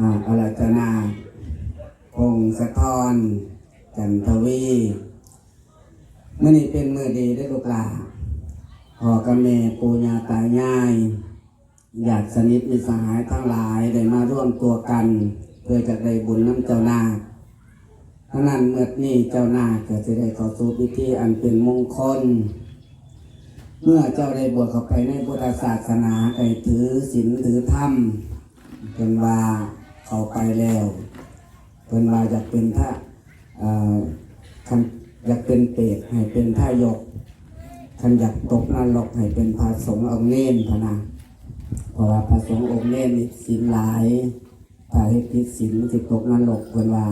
อาอารัตนาพงศธรจันทวีเมื่อนี้เป็นมือดีได้ลูกหลานพ่อกับแม่ปู่ย่าตายายญาติสนิทมิตรสหายทั้งหลายได้มาร่วมตัวกัน เพื่อจะได้บุญน้ำเจ้านาเพราะนั้นเมื่อนี้เจ้านาคก็จะได้ข้าสู่พิธีอันเป็นมงคล เมื่อเจ้าได้บวชเข้าไปในพุทธศาสนาไปถือศีลถือธรรมเป็นว่า เข้าไปแล้วเป็นว่าอยากเป็นท่าอ่อคันอยากเป็นเปรตให้เป็นท่ายกคันอยากตกนรกให้เป็นพระสงฆ์องค์เน้นพนะเพราะว่าพระสงฆ์องค์เน้นนี่ศีลหลายถ้าให้ผิดศีลมันจะตกนรกเป็นว่า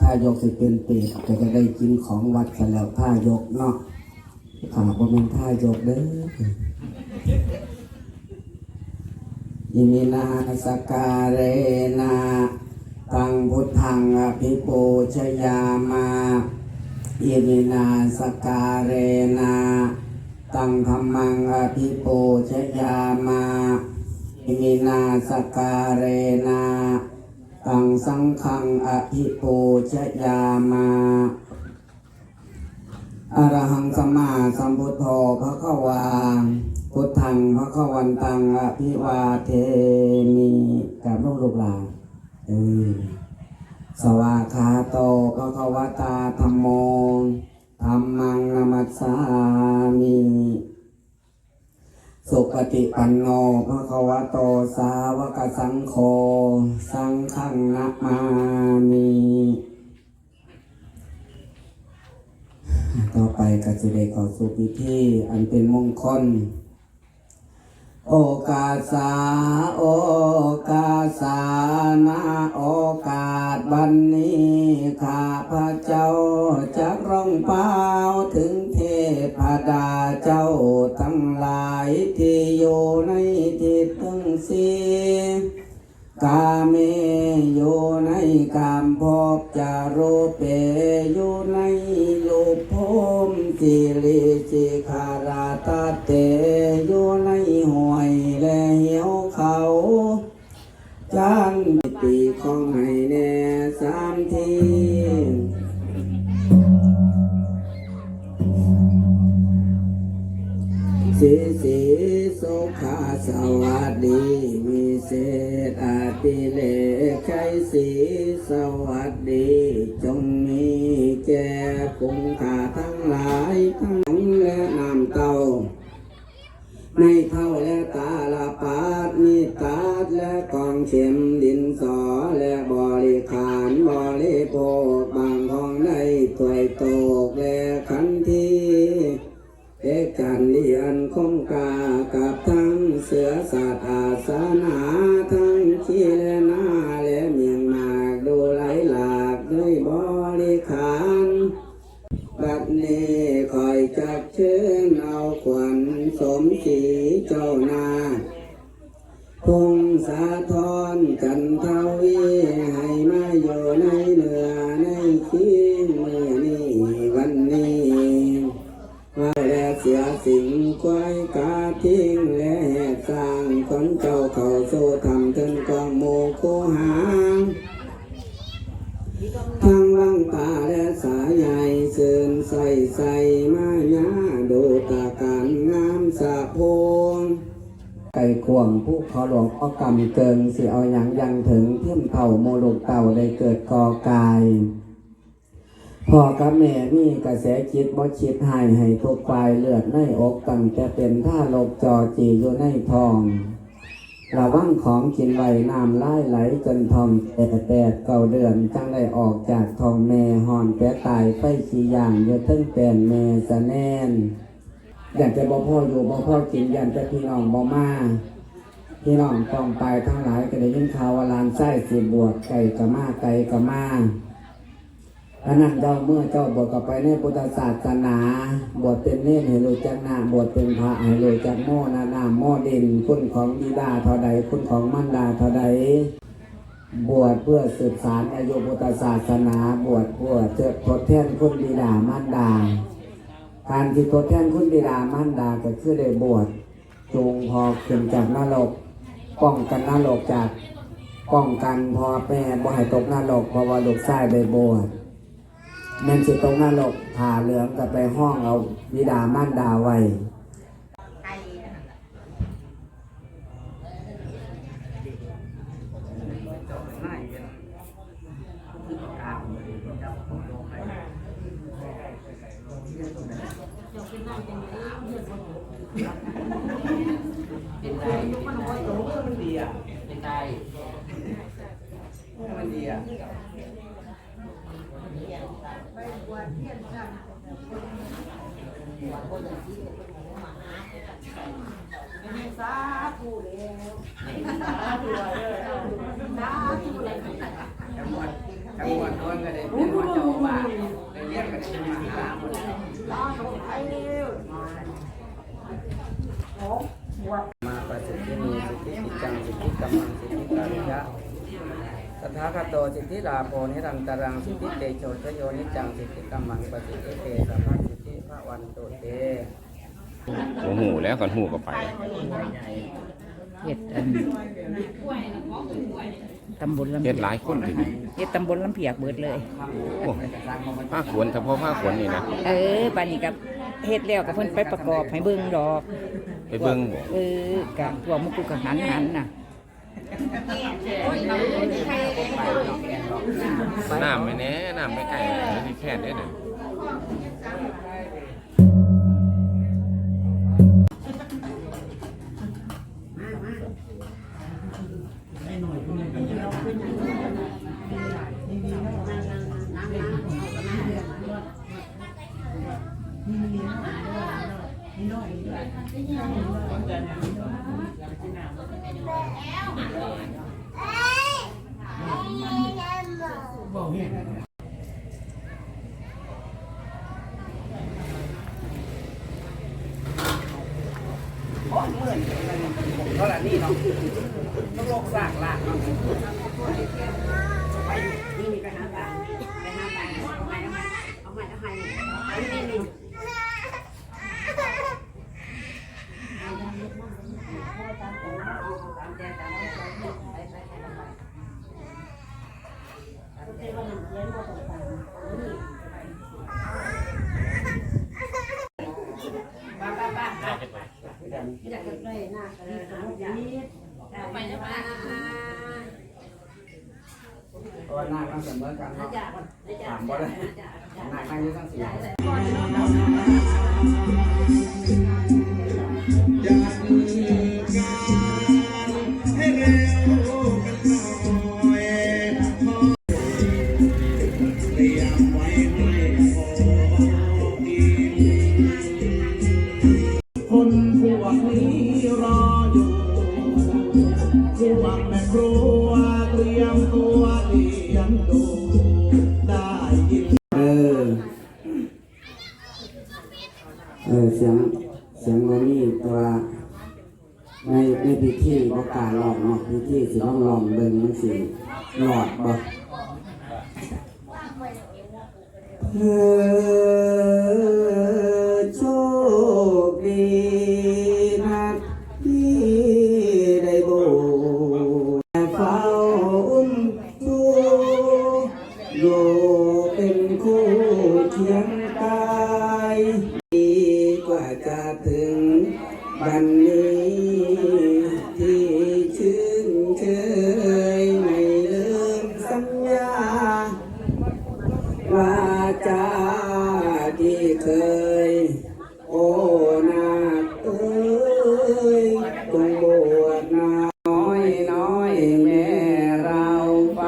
ถ้ายกสิเป็นเปรตก็จะได้กินของวัดกันแล้วถ้ายกเนาะขาบ่แม่นท่ายกเด้อ ยิมินาสการเรนาตังพุทธังอภิปูชยามายิมินาสการเรนาตังธรรมังอภิปูชยามายิมินาสการเรนาตังสังฆังอภิปูชยามาอรหังสัมมาสัมพุทโธพระขวาง พุทธังพระขวันตังอภิวาเทมิกับลูกลูกหลานเออสวาคาโตพระขวตาธรรมโมธรรมังนามัสสามิสุปฏิปันโนพระขวโตสาวกสังโฆสังฆังนะมามิต่อไปก็จะได้ข้าสู่พิธีอันเป็นมงคล โอกาสาโอกาสานาโอกาสบันนี้ข้าพระเจ้าจะร้องเป้าถึงเทพดาเจ้าทั้งหลายที่อยู่ในทิศทั้งสี่กาเมอยู่ในกามภพจารุเปอยู่ในลูกภมสิริจิคาราตาเตอยู่ สีสีสุขาสวัสดีวิเศษอาติเลกใช้สีสวัสดี จงมีแก่คุ้มค่าทั้งหลายทั้งหลงและนำเต้าในเท่าและตาลาปาดมีตาดและกองเข็มดินสอและบริขารบริโภคบางทองในถวยโตกและขันที เอกการเรียนคงกากับทั้งเสือศาตร์อาสนาทั้งขี้และหน้าและเมียงมากดูไหลหลากด้วยบริขารบัดนี้คอยจักเชิญเอาขวัญสมศีเจ้านาพงสาทรกันทวี ควายกาทิ้งและแหกสร้างคนเจ้าเขาโซทำถึงกองโมโคหางทั้งวังตาและสายใหญ่เสื่นใส่ใส่มาญาดูตาการงามสะพงไก่ขวงผู้ขาหลวงพ่อกำเกิงสิเอาอย่างยังถึงเทียมเท่าโมลูกเต่าได้เกิดกอไกาย พ่อกับแม่มีกระแสจิตบ่คิดให้ให้ทุกฝ่ายเลือดในอกตั้งแต่เป็นท่าลบจอจีอยู่ในทองระวังของกินไว้น้ำไหลไหลจนทองแปดแปดเก่าเดือนจังได้ออกจากทองแม่หอนแปะตายไปขี้ย่างอยู่ทั้งแปนแม่สะแนนอยากจะบ่พ่ออยู่บ่พ่อกินยันจะพี่น้องบ่มาพี่น้องกองไปทั้งหลายก็ได้ยินข่าวว่าลานไส้สิบวชไก่กะมาไก่กะมา อันนั้นเจ้าเมื่อเจ้าบวชกับไปในพุทธศาสนา บวชเป็นเนรให้รู้จักหน้าบวชเป็นพระให้รู้จักโมนานาโม่ดินคุณของบิดาเท่าใดคุณของมันดาเท่าใดบวชเพื่อสืบสารอายุพุทธศาสนา บวชเพื่อเจทดแทนคุณบิดามารดา การที่ทดแทนคุณบิดามารดาก็คือได้บวชจงพอขึ้นจากนรกป้องกันนรกจากป้องกันพอแม่บ่ให้ตกนรกเพราะว่าลูกชายไปบวช ม่นสิตกนรกผ่าเหลืองก็ไปห้องเอาบิดามารดาไว้เป็นไงมันดีอะเป็นไงมันดีอะ จังหวัดจังหวัดโน้นก็ได้เป็นวัดเจ้าอาได้เรียกกันเป็นมหาหมดมาประสิทธิมีสิทธิจังสิทธิกำมังสิทธิการยะสถาคตโตสิทธิลาโภนิรันตรังสิทธิเตโชชโยนิจังสิทธิกำมังประสิทธิเตสัมภสิทธิพระ วันตุเตโอ้โหแล้วก่อนหูก็ไปเฮ็ดอันตำบลลำเฮ็เพีดยกหลายคนทีนี้เฮ็ดตำบลลำเพียกเบิดเลยโอ้ผ้าขวนเฉพาะผ้าขวนนี่นะเออบัดนี้กับเฮ็ดแล้วกับเพิ่นไปประกอบให้เบิ่งดอก ไปเบิ่งบ่เออกะพวกมุกุกะหันหันน่ะน้ำไม่แน่น้ำไม่ไกลไม่ได้แค่ได้เด้อเพราะละนี่เนาะต้องโลกสร้างลากเนาะนี่มีไปหาปลาไปหาปลาเอาใหม่เอาใหม่เอาใหม่เอาใหม่ เพราะว่าหน้ามันเสมอกันเนาะถามบ่ได้หน้าข้างนี้ทั้งสี่ เออเสียงเสียงวันนี้ตัวในในพิธีประกาศหลองเนาะพิธีสิลองลองเบิ่งมันสิหลอดบ่เออโชคดีนักที่ได้โบเฝ้าอุ้ม เคยโอ้นาคเอ้ยจงบวชนาน้อยน้อยแม่เราเ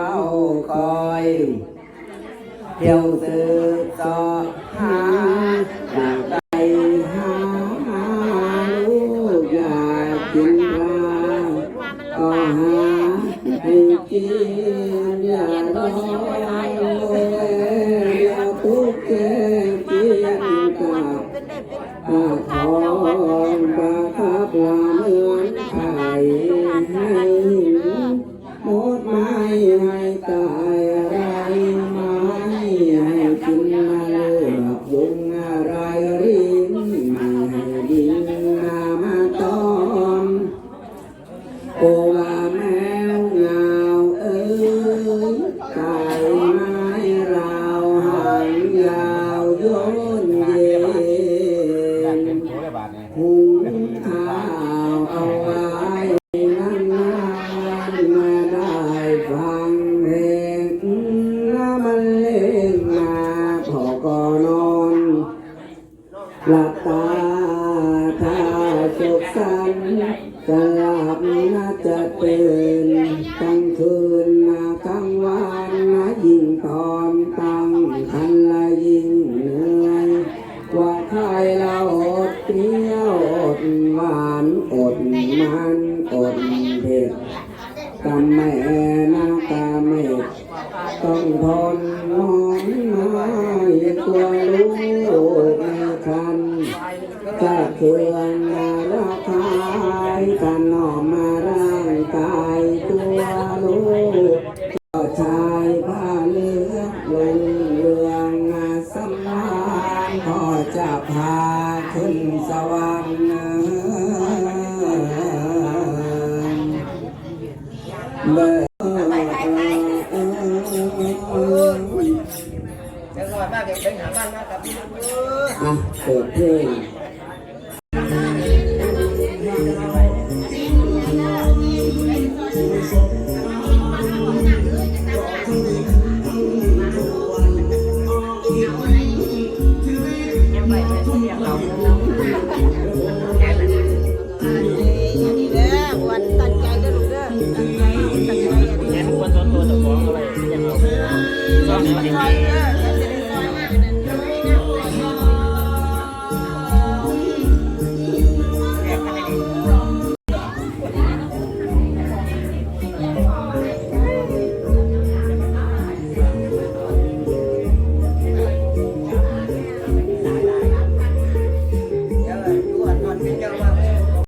จะพาขึ้นสวรรค์เลิปิดเพลง Something like this.